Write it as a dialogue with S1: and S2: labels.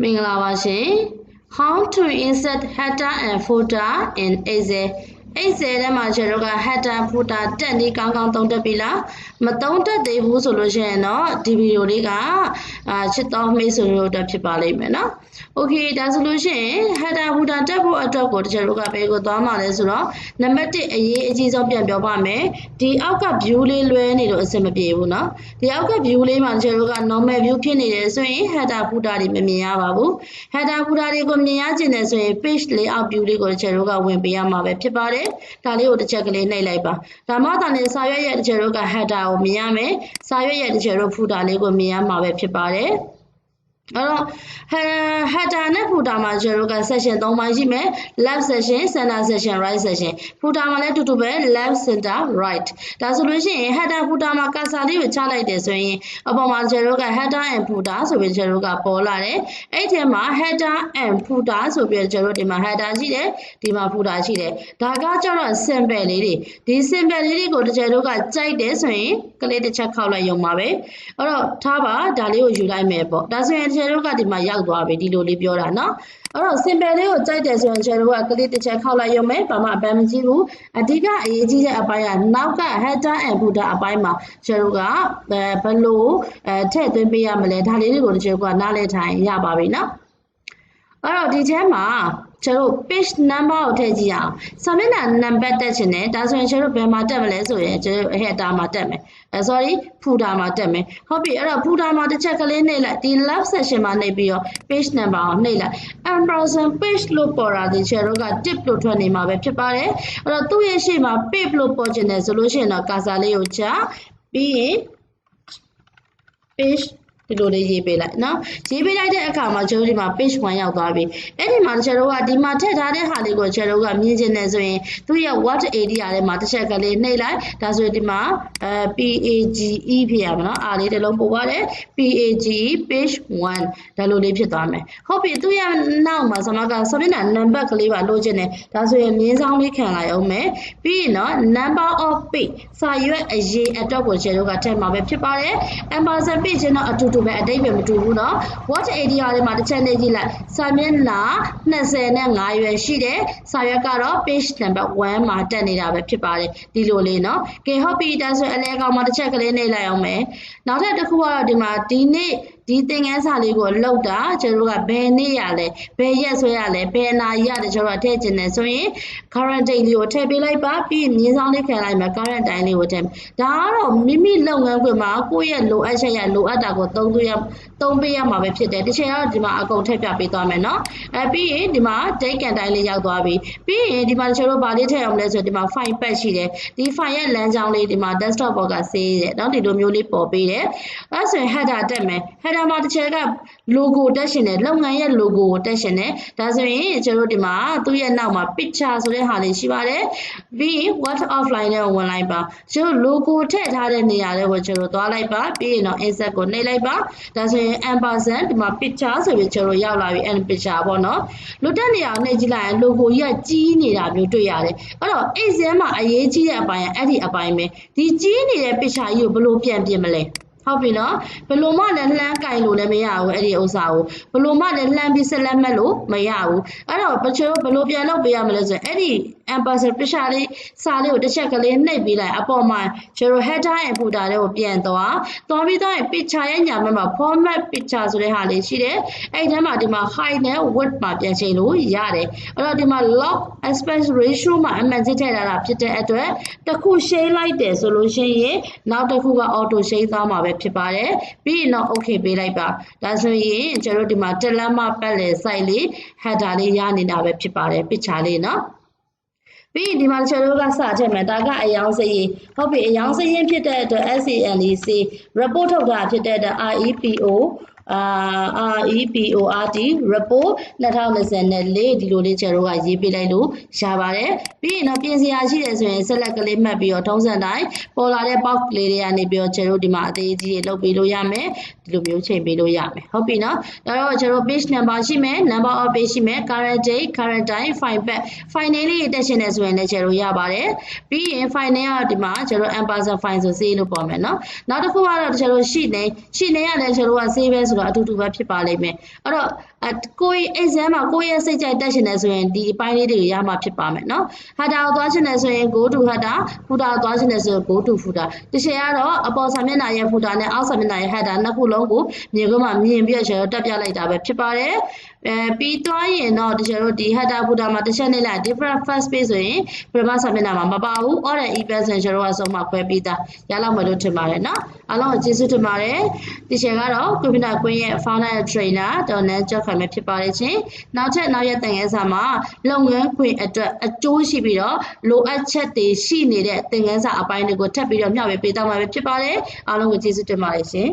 S1: မင်္ဂလာပါရှင် How to insert header and footer in Excel Excel ထဲမှာကျွန်တော်တို့က header footer တက်နေကောင်းကောင်းသုံးတတ်ပြီလားမသုံးတတ်သေးဘူးဆိုလို့ရှိရင်တော့ဒီဗီဒီယိုလေးကအာချစ်တော်မိတ်ဆွေတို့အတွက်ဖြစ်ပါလိမ့်မယ်နော် Okay ဒါဆိုလို့ရှိရင် header footer တက်ဖို့အတွက်ကိုကျွန်တော်တို့ကဘယ်ကိုသွားမှာလဲဆိုတော့နံပါတ်1အရေးအကြီးဆုံးပြန်ပြောပါမယ်ဒီအောက်က view လေးလွဲနေလို့အဆင်မပြေဘူးเนาะဒီအောက်က view လေးမှာကျွန်တော်တို့က normal view ဖြစ်နေတယ်ဆိုရင် header footer တွေမမြင်ရပါဘူး header footer တွေကိုမြင်ရကျင်တယ်ဆိုရင် page layout view လေးကိုကျွန်တော်တို့ကဝင်ပေးရမှာပဲဖြစ်ပါတယ် ယ်ဒါလေးကိုတစ်ချက်ကလေးနှိပ်လိုက်ပါဒါမှသာလေစာရွက်ရဲ့ကျွန်တော်တို့က header ကိုမြင်ရမယ်စာရွက်ရဲ့ကျွန်တော်တို့ footer လေးကိုမြင်ရမှာပဲဖြစ်ပါတယ် အဲ့တော့ header နဲ့ footer မှာကျွန်တော်တို့က section ၃ပိုင်းရှိမယ် left section center section right section footer မှာလည်းတူတူပဲ left center right ဒါဆိုလို့ရှိရင် header footer မှာ cursor လေးကိုချလိုက်တယ်ဆိုရင်အပေါ်မှာကျွန်တော်တို့က header and footer ဆိုပြီးကျွန်တော်တို့ကပေါ်လာတယ်အဲ့ဒီမှာ header and footer ဆိုပြီးကျွန်တော်တို့ဒီမှာ header ရှိတယ်ဒီမှာ footer ရှိတယ်ဒါကကျတော့ simple လေးတွေဒီ simple လေးတွေကိုကျွန်တော်တို့ကကြိုက်တယ်ဆိုရင် ကလေးတစ်ချက်ခောက်လိုက်ရုံပါပဲအဲ့တော့ထားပါဒါလေးကိုယူလိုက်မယ်ပေါ့ဒါဆိုရင်ချယ်တို့ကဒီမှာရောက်သွားပြီဒီလိုလေးပြောတာနော်အဲ့တော့ simple လေးကိုကြိုက်တယ်ဆိုရင်ချယ်တို့ကကလေးတစ်ချက်ခောက်လိုက်ရုံပဲဘာမှအပန်းမကြီးဘူးအဓိကအရေးကြီးတဲ့အပိုင်းကနောက်က header and footer အပိုင်းမှာချယ်တို့ကဘယ်လိုအဲထည့်သွင်းပေးရမလဲဒါလေးတွေကိုချယ်တို့ကနားလည်ထိုင်ရပါပြီနော်အဲ့တော့ဒီထဲမှာ ကျွန်တော် page number ကိုထည့်ကြည့်အောင်စာမျက်နှာ number တက်ချင်တယ်ဒါဆိုရင်ကျွန်တော်ဘယ်မှာတက်မလဲဆိုရင်ကျွန်တော် header မှာတက်မယ်အဲ sorry footer မှာတက်မယ်ဟုတ်ပြီအဲ့တော့ footer မှာတစ်ချက်ကလေးနှိပ်လိုက်ဒီ left section မှာနှိပ်ပြီးတော့ page number ကိုနှိပ်လိုက် ampersand page လို့ပေါ်တာဒီကျွန်တော်က tip လို့ထွက်နေမှာပဲဖြစ်ပါတယ်အဲ့တော့သူ့ရဲ့ရှေ့မှာ page လို့ပေါ်ချင်တယ်ဆိုလို့ရှိရင်တော့ cursor လေးကိုချပြီးရင် page ဒီလိုလေးရေးပေးလိုက်နော်ရေးပေးလိုက်တဲ့အခါမှာကျွန်တော်ဒီမှာ page 1ရောက်သွားပြီအဲ့ဒီမှာကျွန်တော်ကဒီမှာထည့်ထားတဲ့ဟာလေးကိုကျွန်တော်ကမြင်ချင်တယ်ဆိုရင်သူ့ရဲ့ what area ထဲမှာတစ်ချက်ကလေးနှိပ်လိုက်ဒါဆိုရင်ဒီမှာအဲ PAGE ဖြစ်ရမှာနော်အားလေးတစ်လုံးပို့ပါတယ် PAGE page 1ဒါလိုလေးဖြစ်သွားမယ်ဟုတ်ပြီသူ့ရဲ့နောက်မှာကျွန်တော်ကစမျက်နှာ number ကလေးပါလိုချင်တယ်ဒါဆိုရင်မြင်းဆောင်လေးခံလိုက်အောင်မယ်ပြီးရင်တော့ number of page စာရွက်အရေးအတွက်ကိုကျွန်တော်ကထည့်မှာပဲဖြစ်ပါတယ် ampersand page ကျွန်တော်အတူတူပဲအတိတ်ပဲမတူဘူးเนาะ watch area လေးမှာတစ်ချက်နေကြည့်လိုက်စာမျက်နှာ25ရွယ်ရှိတယ်စာရွက်ကတော့ page number 1မှာတက်နေတာပဲဖြစ်ပါတယ်ဒီလိုလေးเนาะကဲဟုတ်ပြီဒါဆိုအလဲကောင်မှာတစ်ချက်ကလေးနေလိုက်အောင်မယ်နောက်ထပ်တစ်ခုကတော့ဒီမှာဒီနေ့ ဒီသင်ခန်းစာလေးကိုလောက်တာကျွန်တော်တို့ကဘယ်နေ့ရလဲဘယ်ရက်ဆွဲရလဲဘယ်နာရီရတယ်ကျွန်တော်ထည့်ကျင်တယ်ဆိုရင် current date လေးကိုထည့်ပေးလိုက်ပါပြီးမြင်းဆောင်လေးခံလိုက်မယ် current time လေးကိုထည့်ဒါကတော့မိမိလုပ်ငန်းခွင်မှာကိုယ့်ရဲ့လိုအပ်ချက်ရလိုအပ်တာကိုသုံးသွင်းရသုံးပေးရမှာပဲဖြစ်တယ်တစ်ချိန်ကတော့ဒီမှာအကုန်ထည့်ပြပေးသွားမယ်နော်အဲပြီးရင်ဒီမှာ date and time လေးရောက်သွားပြီပြီးရင်ဒီမှာကျွန်တော်တို့ဗာလေးထည့်အောင်လဲဆိုဒီမှာ file path ရှိတယ်ဒီ file ရဲ့လမ်းကြောင်းလေးဒီမှာ desktop ဘောက save တယ်နော်ဒီလိုမျိုးလေးပေါ်ပေးတယ်အဲဆိုရင် header တက်မယ် header မှာတစ်ချက်က logo တက်ရှင်တယ်လုပ်ငန်းရဲ့ logo ကိုတက်ရှင်တယ်ဒါဆိုရင်ကျွန်တော်တို့ဒီမှာသူ့ရဲ့နောက်မှာ picture ဆိုတဲ့ဟာလေးရှိပါတယ်ပြီးရင် what offline နဲ့ဝင်လိုက်ပါကျွန်တော် logo ထည့်ထားတဲ့နေရာလေးကိုကျွန်တော်သွားလိုက်ပါပြီးရင်တော့ insert ကိုနှိပ်လိုက်ပါဒါဆိုရင် ampersand ဒီမှာ picture ဆိုပြီးကျွန်တော်ရောက်လာပြီ and picture ပေါ့နော်လွတ်တဲ့နေရာကိုနှိပ်ကြည့်လိုက်ရင် logo ကြီးကကြီးနေတာမျိုးတွေ့ရတယ်အဲ့တော့ exam မှာအရေးကြီးတဲ့အပိုင်းကအဲ့ဒီအပိုင်းပဲဒီကြီးနေတဲ့ picture ကြီးကိုဘယ်လိုပြန်ပြင်မလဲ ဟုတ်ပြီနော်ဘယ်လိုမှလည်းလှမ်းကင်လို့လည်းမရဘူးအဲ့ဒီဥစ္စာကိုဘယ်လိုမှလည်းလှမ်းပြီးဆက်လက်မှတ်လို့မရဘူးအဲ့တော့ပချိုးဘယ်လိုပြန်လုပ်ပေးရမလဲဆိုရင်အဲ့ဒီ ampersand picture လေးစာလေးကိုတစ်ချက်ကလေးနှိပ်ပေးလိုက်အပေါ်မှာကျွန်တော် header and footer တွေကိုပြန်သွားသွားပြီးတော့ picture ရဲ့ညာဘက်မှာ format picture ဆိုတဲ့ဟာလေးရှိတယ်အဲ့ဒီထဲမှာဒီမှာ height နဲ့ width မှာပြန်ချိန်လို့ရတယ်အဲ့တော့ဒီမှာ log aspect ratio မှာအမှန်စစ်ထည့်ထားတာဖြစ်တဲ့အတွက်တစ်ခု shade လိုက်တယ်ဆိုလို့ရှိရင်နောက်တစ်ခုက auto shade သွားမှာပဲဖြစ်ပါတယ်ပြီးရင်တော့ okay ပေးလိုက်ပါဒါဆိုရင်ကျွန်တော်တို့ဒီမှာတက်လမ်းမပတ်လေ site လေး header လေးရနေတာပဲဖြစ်ပါတယ် picture လေးနော်ပြီးဒီမှာကျွန်တော်တို့ကစထည့်မယ်ဒါကအယောင်စရင်ဟုတ်ပြီအယောင်စရင်ဖြစ်တဲ့အတွက် SANEC report ထုတ်တာဖြစ်တဲ့အတွက် REPO အာ REPORT report 2024ဒီလိုလေးကျွန်တော်တို့ကရေးပေးလိုက်လို့ရပါတယ်ပြီးရင်တော့ပြင်စရာရှိတယ်ဆိုရင်ဆက်လက်ကလေးမှတ်ပြီးတော့ထုံးစံတိုင်းပေါ်လာတဲ့ box လေးတွေကနေပြီးတော့ကျွန်တော်တို့ဒီမှာအသေးကြီးတွေလုပ်ပေးလို့ရမယ်ဒီလိုမျိုးချိန်ပေးလို့ရမယ်ဟုတ်ပြီနော်ဒါတော့ကျွန်တော် page number ရှိမယ် number of page ရှိမယ် current date current time file path file name လေးတက်ရှင်နေဆိုရင်လည်းကျွန်တော်ရပါတယ်ပြီးရင် file name ကဒီမှာကျွန်တော် ampersand file ဆို save လို့ပေါ်မယ်နော်နောက်တစ်ခုကတော့ကျွန်တော် sheet name sheet name ကလည်းကျွန်တော်က save ပဲဆိုတော့အတူတူပဲဖြစ်ပါလိမ့်မယ်အဲ့တော့အကိုယ့် exam မှာကိုယ့်ရဲ့စိတ်ကြိုက်တက်ရှင်နေဆိုရင်ဒီအပိုင်းလေးတွေကိုရမှာဖြစ်ပါမယ်နော်ဟာတာကိုသွားချင်တယ်ဆိုရင် go to ဟာတာဖူတာကိုသွားချင်တယ်ဆိုရင် go to ဖူတာတချင်ကတော့အပေါ်ဆာမျက်နှာရဲ့ဖူတာနဲ့အောက်ဆာမျက်နှာရဲ့ဟတ်တာနှစ်ခုလုံးကိုမြင်ခွင့်မှာမြင်ပြီးတော့ကျွန်တော်တက်ပြလိုက်တာပဲဖြစ်ပါတယ်အဲပြီးသွားရင်တော့တချင်တို့ဒီဟတ်တာဖူတာမှာတစ်ချက်နေလိုက် different first page ဆိုရင်ပထမဆာမျက်နှာမှာမပါဘူး order event ဆိုရင်ကျွန်တော်ကဆုံးမခွဲပြီးသားရလောက်မယ်လို့ထင်ပါတယ်နော်အားလုံးကိုကျေးဇူးတင်ပါတယ်တချင်ကတော့ computer ကွင်းရဲ့ founder trainer ဒေါ်နန်းကျော်ခိုင်ပဲဖြစ်ပါတယ်ချင်းနောက်ထပ်နောက်ရက်တန်ခန်းစာမှာလုပ်ငန်းခွင်အတွက်အကျိုးရှိပြီးတော့လိုအပ်ချက်တွေရှိနေတဲ့သင်ခန်းစာအပိုင်းတွေကိုထပ်ပြီးတော့မျှဝေပေးသွားမှာပဲဖြစ်ပါတယ်အားလုံးကိုကျေးဇူးတင်ပါတယ်ရှင်